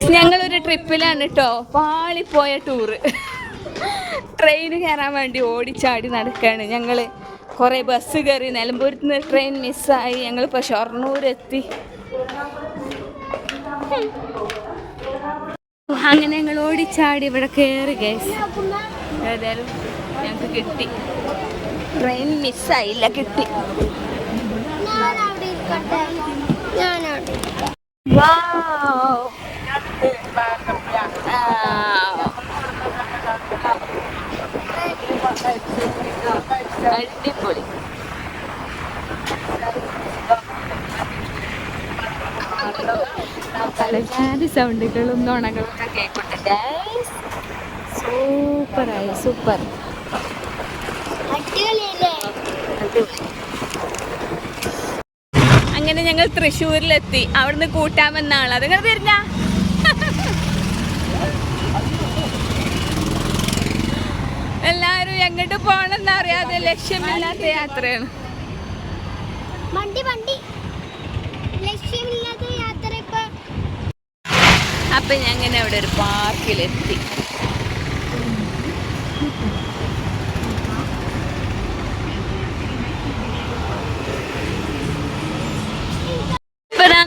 ഞങ്ങളൊരു ട്രിപ്പിലാണ് കേട്ടോ പാളിപ്പോയ tour train കയറാൻ വേണ്ടി ഓടിച്ചാടി നടക്കുകയാണ് ഞങ്ങൾ കുറേ ബസ് കയറി നിലമ്പൂരത്ത് നിന്ന് ട്രെയിൻ മിസ്സായി ഞങ്ങളിപ്പോൾ ഷൊർണൂരെത്തി. അങ്ങനെ ഞങ്ങൾ ഓടിച്ചാടി. ഇവിടെ കയറി ഗേസ് ഏതായാലും ഞങ്ങൾക്ക് കിട്ടി. ട്രെയിൻ മിസ്സായില്ല കിട്ടി. ഞാനവിടെ അടിപൊളി. സൗണ്ടുകളും നോണകളും ഒക്കെ കേൾക്കുന്നുണ്ട് സൂപ്പറായി സൂപ്പർ. അങ്ങനെ ഞങ്ങൾ തൃശ്ശൂരിലെത്തി. അവിടുന്ന് കൂട്ടാമെന്നാണ്. ആൾ തരില്ല എങ്ങോട്ട് പോണെന്ന് അറിയാതെ ലക്ഷ്യമില്ലാത്ത യാത്രയാണ്. വണ്ടി വണ്ടി. ലക്ഷ്യമില്ലാത്ത യാത്ര ഇപ്പൊ. അപ്പൊ ഞങ്ങനെ അവിടെ ഒരു പാർക്കിലെത്തി.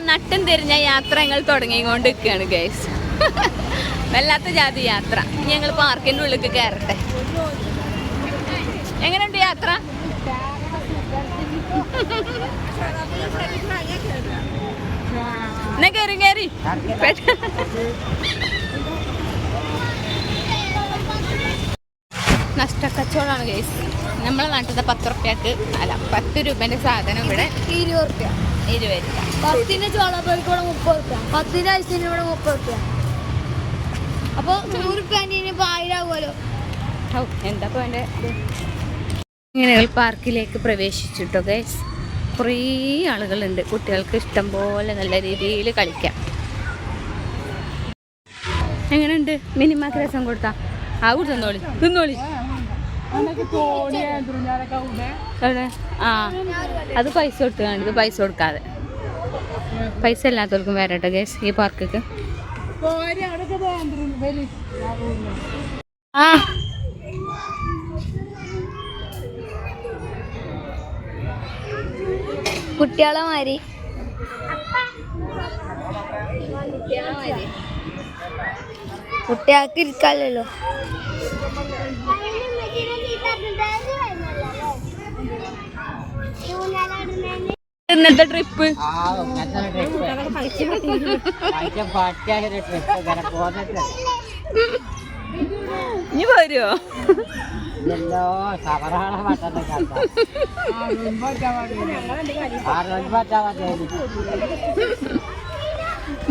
നട്ടം തിരിഞ്ഞ യാത്ര ഞങ്ങൾ തുടങ്ങിക്കൊണ്ട് നിൽക്കുകയാണ് ഗൈസ് വല്ലാത്ത ജാതി യാത്ര. ഞങ്ങൾ പാർക്കിന്റെ ഉള്ളിൽ കയറട്ടെ. എങ്ങനെയുണ്ട് യാത്ര? എന്നാ കയറി കയറി നഷ്ടക്കച്ചവടമാണ് കേസ് നമ്മളെ നാട്ടിലത്തെ പത്ത് റുപ്യക്ക് അല്ല പത്ത് രൂപേന്റെ സാധനം ഇവിടെ ഇരുപത് റുപ്യ. ഇരുപത് രൂപ. ഇവിടെ മുപ്പത് റുപ്യ. പത്തിന് ഐസിന് ഇവിടെ മുപ്പത് റുപ്യ. അപ്പൊ നൂറ് റുപ്യ ആയിരം ആവുമല്ലോ. എന്താ ഇപ്പൊ ഇങ്ങനെ പാർക്കിലേക്ക് പ്രവേശിച്ചിട്ടോ ഗൈസ് കുറേ ആളുകളുണ്ട്. കുട്ടികൾക്ക് ഇഷ്ടം പോലെ നല്ല രീതിയിൽ കളിക്കാം. എങ്ങനെയുണ്ട്? മിനിമാക്ക് രസം കൊടുത്താ? ആ കൂടി തിന്നോളി? ആ അത് പൈസ കൊടുത്താണ് ഇത് പൈസ കൊടുക്കാതെ. പൈസ ഇല്ലാത്തവർക്കും വരട്ടെ ഗേസ് ഈ പാർക്കൊക്കെ. ആ കുട്ടികളെ മാതിരി. കുട്ടികൾക്ക് ഇരിക്കാമല്ലോ ഇന്നത്തെ ട്രിപ്പ് ഇനി പോരുമോ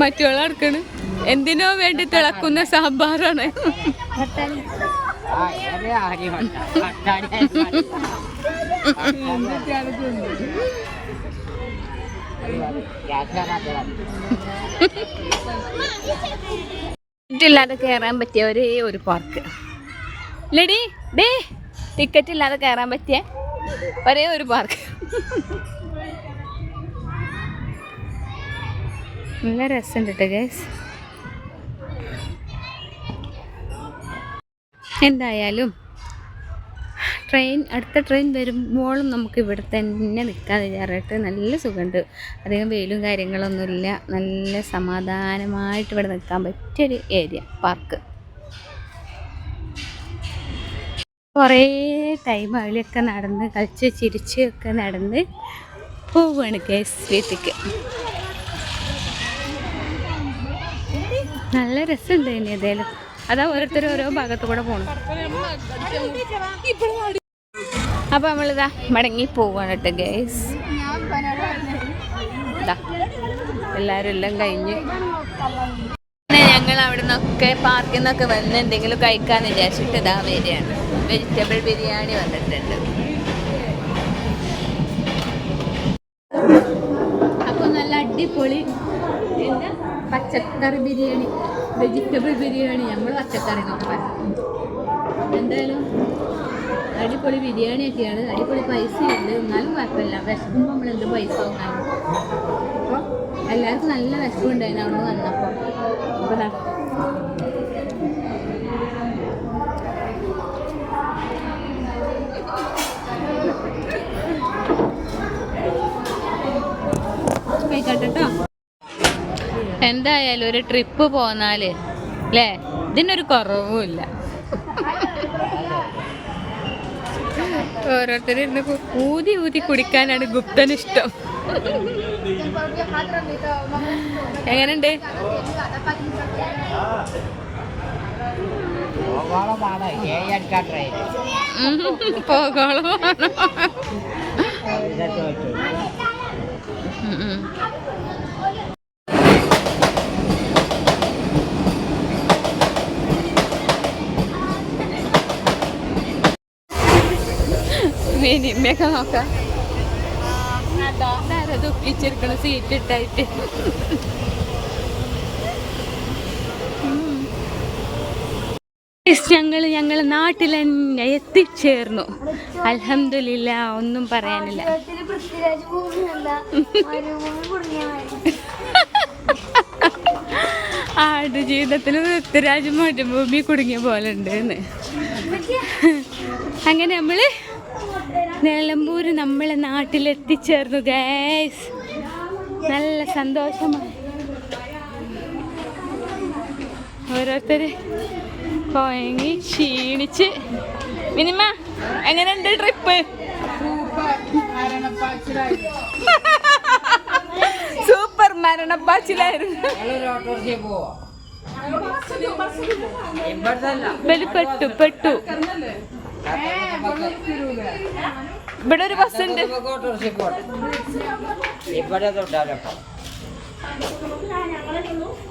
മറ്റുള്ള അടുക്കണ് എന്തിനോ വേണ്ടി തിളക്കുന്ന സാമ്പാറാണ്. ഇല്ലാതെ കയറാൻ പറ്റിയ ഒരേ ഒരു പാർക്ക്. ലഡി ഡേ ടിക്കറ്റ് ഇല്ലാതെ കയറാൻ പറ്റിയ. ഒരേ ഒരു പാർക്ക് നല്ല രസമുണ്ട് കേട്ടോ ഗേസ് എന്തായാലും ട്രെയിൻ അടുത്ത ട്രെയിൻ വരുമ്പോഴും നമുക്ക് ഇവിടെ തന്നെ നിൽക്കാൻ വിചാരിട്ട് നല്ല സുഖമുണ്ട്. അധികം വെയിലും കാര്യങ്ങളൊന്നുമില്ല. നല്ല സമാധാനമായിട്ട് ഇവിടെ നിൽക്കാൻ പറ്റിയൊരു ഏരിയ പാർക്ക് കുറേ ടൈം അതിലൊക്കെ നടന്ന് കളിച്ച് ചിരിച്ച് ഒക്കെ നടന്ന് പോവുകയാണ് കേസ് വീട്ടിക്ക്. നല്ല രസമുണ്ട് ഇനി ഏതായാലും. അതാ ഓരോരുത്തരും ഓരോ ഭാഗത്തു കൂടെ പോകണം അപ്പൊ നമ്മളിതാ മടങ്ങി പോവാണ് കേട്ടോ ഗേസ് എല്ലാരും എല്ലാം കഴിഞ്ഞ്. ഞങ്ങൾ അവിടെ നിന്നൊക്കെ പാർക്കിൽ നിന്നൊക്കെ വന്ന് എന്തെങ്കിലും കഴിക്കാന്ന് വിചാരിച്ചിട്ട് ഇതാ വരികയാണ്. വെജിറ്റബിൾ ബിരിയാണി വന്നിട്ടുണ്ട്. അപ്പോൾ നല്ല അടിപൊളി പച്ചക്കറി ബിരിയാണി വെജിറ്റബിൾ ബിരിയാണി നമ്മൾ പച്ചക്കറി നോക്കാം എന്തായാലും അടിപൊളി ബിരിയാണി ബിരിയാണിയൊക്കെയാണ്. അടിപൊളി പൈസ ഉണ്ട്. എന്നാലും കുഴപ്പമില്ല. വിശക്കുമ്പോൾ നമ്മൾ എന്ത് പൈസ വാങ്ങാനും? അപ്പോൾ എല്ലാവർക്കും നല്ല വിശപ്പുണ്ടായിരുന്നു അവിടെ വന്നപ്പോ. അപ്പോൾ കേട്ടോ എന്തായാലും ഒരു ട്രിപ്പ് പോന്നാൽ അല്ലേ ഇതിനൊരു കുറവുമില്ല. ഓരോരുത്തരും ഇന്ന് ഊതി ഊതി കുടിക്കാനാണ് ഗുപ്തൻ ഇഷ്ടം. എങ്ങനെയുണ്ട്? പോകോളമാണ് വെച്ചു മിനിമയൊക്കെ നോക്കാം. ദുഃഖിച്ചിരിക്കണ സീറ്റ് ഇട്ടായിട്ട്. ഞങ്ങൾ ഞങ്ങൾ നാട്ടിൽ തന്നെ എത്തിച്ചേർന്നു. അലഹമില്ല ഒന്നും പറയാനില്ല. ആട് ജീവിതത്തിൽ പൃഥ്വിരാജ് മരുഭൂമി കുടുങ്ങിയ പോലെ ഉണ്ട് അങ്ങനെ നമ്മൾ നിലമ്പൂർ നമ്മളെ നാട്ടിലെത്തിച്ചേർന്നു ഗൈസ് നല്ല സന്തോഷമായി. ഓരോരുത്തര് കൊയങ്ങി ക്ഷീണിച്ച്. മിനിമ എങ്ങനെയുണ്ട് ട്രിപ്പ്? സൂപ്പർ മരണപ്പാച്ചിലായിരുന്നു. പെട്ടു പെട്ടു. ഇവിടെ ഒരു ബസ് ഉണ്ട്. ഇവിടെ തൊട്ടാലപ്പോ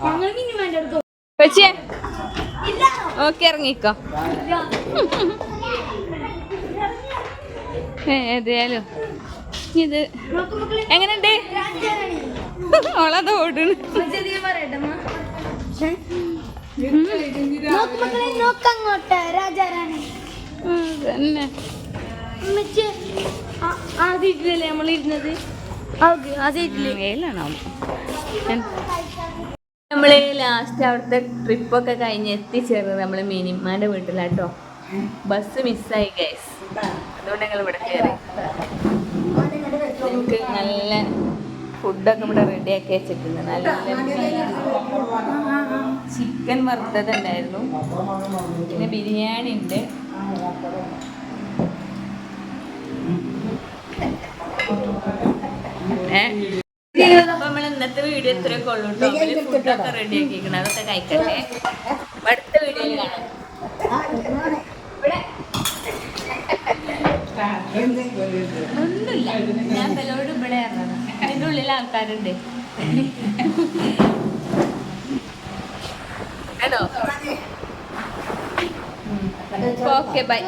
ഞങ്ങൾ മിനിമാന്റെ അടുത്ത് വെച്ചേ ഓക്കെ ഇറങ്ങിക്കോ. ഏതായാലും. ഇത് എങ്ങനെയുണ്ട്? ഓളത് ഓടുന്നു നോക്കങ്ങോട്ട് രാജാറാണി. തന്നെ ആ- സീറ്റിലല്ലേ നമ്മൾ ഇരുന്നത്? ഓക്കെ ആ സീറ്റിൽ. വെയിലാണോ നമ്മൾ ലാസ്റ്റ് അവിടുത്തെ ട്രിപ്പൊക്കെ കഴിഞ്ഞ് എത്തിച്ചേർന്നത് നമ്മൾ മിനിമാന്റെ വീട്ടിലാട്ടോ. ബസ് മിസ്സായി ഗൈസ് അതുകൊണ്ട് ഞങ്ങൾ ഇവിടെ കയറി നമുക്ക് നല്ല ഫുഡൊക്കെ ഇവിടെ റെഡിയാക്കി വെച്ചിട്ടുണ്ട്. നല്ല ചിക്കൻ വറുത്തത് ഉണ്ടായിരുന്നു. പിന്നെ ബിരിയാണി ഉണ്ട്. ഏ? അപ്പൊ നമ്മൾ ഇന്നത്തെ വീഡിയോ ഇത്രയൊക്കെ ഉള്ളൂ കേട്ടോ ഫുഡൊക്കെ റെഡി ആക്കിയിരിക്കണം അതൊക്കെ കഴിക്കട്ടെ. അടുത്ത വീഡിയോയിൽ കാണാം. ഒന്നുമില്ല. ഞാൻ ബലോട് ഇവിടെ ഇറങ്ങണം അതിന്റെ ഉള്ളിൽ ആൾക്കാരുണ്ട്. ആണോ ഓക്കെ ബൈ.